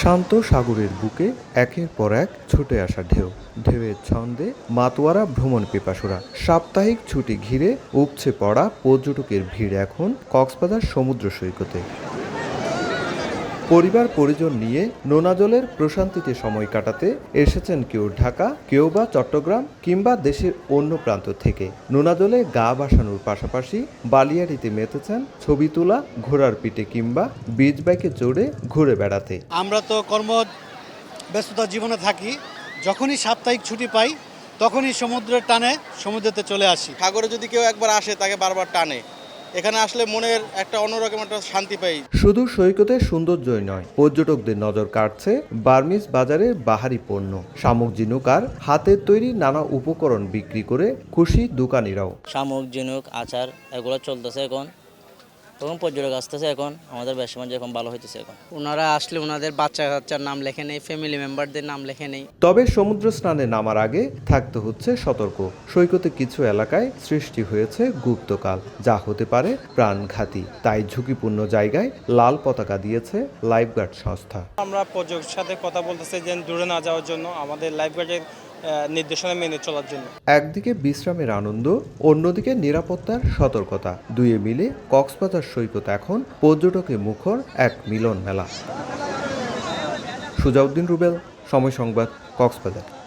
শান্ত সাগরের বুকে একের পর এক ছুটে আসা ঢেউ। ঢেউয়ের ছন্দে মাতোয়ারা ভ্রমণ পিপাসুরা। সাপ্তাহিক ছুটি ঘিরে উপচে পড়া পর্যটকের ভিড় এখন কক্সবাজার সমুদ্র সৈকতে। পরিবার পরিজন নিয়ে নোনা জলের প্রশান্তিতে সময় কাটাতে এসেছেন কেউ ঢাকা কেউ বা চট্টগ্রাম কিংবা দেশের অন্য প্রান্ত থেকে। নোনা জলে গা ভাসানোর পাশাপাশি বালিয়াড়িতে মেতেছেন ছবি তোলা ঘোড়ার পিঠে কিংবা বিচ বাইকে চড়ে ঘুরে বেড়াতে। আমরা তো কর্ম ব্যস্ততা জীবনে থাকি। যখনই সাপ্তাহিক ছুটি পাই তখনই সমুদ্রের টানে সমুদ্রেতে চলে আসি। সাগরে যদি কেউ একবার আসে তাকে বারবার টানে। এখানে আসলে মনের একটা অন্যরকম একটা শান্তি পাই। শুধু সৈকতের সৌন্দর্যই নয় পর্যটকদের নজর কাটছে বার্মিজ বাজারে বাহারি পণ্য। শামুক ঝিনুক আর হাতের তৈরি নানা উপকরণ বিক্রি করে খুশি দোকানিরাও। শামুক ঝিনুক আচার এগুলো চলতেছে এখন। তখন পর্যটক আসতেছে এখন আমাদের ব্যবসা বাণিজ্য এখন ভালো হইতেছে এখন। ওনারা আসলে ওনাদের বাচ্চা কাচ্চার নাম লেখে নেই ফ্যামিলি মেম্বারদের নাম লেখে নেই। তবে সমুদ্র স্নানে নামার আগে থাকতে হচ্ছে সতর্ক। সৈকতে কিছু এলাকায় সৃষ্টি হয়েছে গুপ্তকাল যা হতে পারে প্রাণঘাতী। তাই ঝুঁকিপূর্ণ জায়গায় লাল পতাকা দিয়েছে লাইফগার্ড সংস্থা। আমরা পর্যটকের সাথে কথা বলতেছি যে দূরে না যাওয়ার জন্য আমাদের লাইফগার্ডের নির্দেশনা মেনে চলার জন্য। একদিকে বিশ্রামের আনন্দ, অন্যদিকে নিরাপত্তার সতর্কতা। দুয়ে মিলে কক্সবাজার সৈকত এখন পর্যটকে মুখর এক মিলন মেলা। সুজাউদ্দিন রুবেল, সময় সংবাদ, কক্সবাজার।